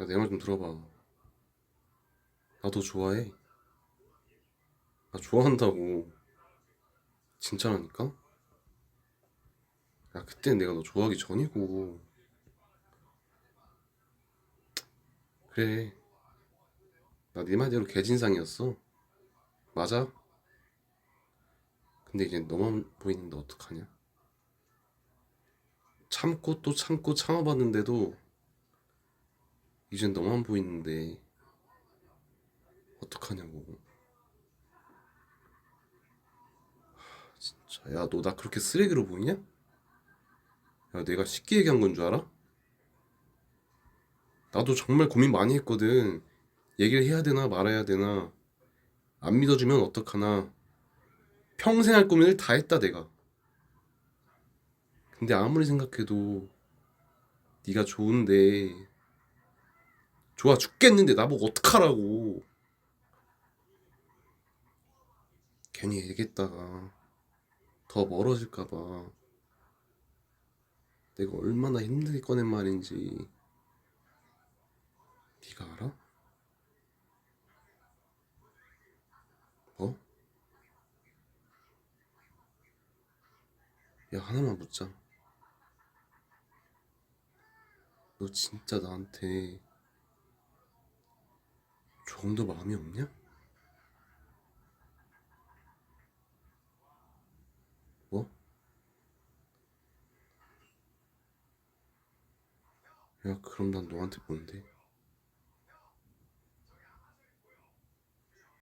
야, 내 말 좀 들어봐. 나 너 좋아해. 나 좋아한다고. 진짜라니까? 야, 그땐 내가 너 좋아하기 전이고. 그래. 나 네 말대로 개진상이었어. 맞아. 근데 이제 너만 보이는데 어떡하냐? 참고 또 참고 참아봤는데도 이젠 너만 보이는데 어떡하냐고. 하, 진짜 야 너 나 그렇게 쓰레기로 보이냐? 야 내가 쉽게 얘기한 건 줄 알아? 나도 정말 고민 많이 했거든. 얘기를 해야 되나 말아야 되나. 안 믿어주면 어떡하나. 평생 할 고민을 다 했다 내가. 근데 아무리 생각해도 네가 좋은데 좋아 죽겠는데 나보고 어떡하라고. 괜히 얘기했다가 더 멀어질까 봐. 내가 얼마나 힘들게 꺼낸 말인지 네가 알아? 어? 야 하나만 묻자. 너 진짜 나한테 조금 더 마음이 없냐? 뭐? 야 그럼 난 너한테 뭔데?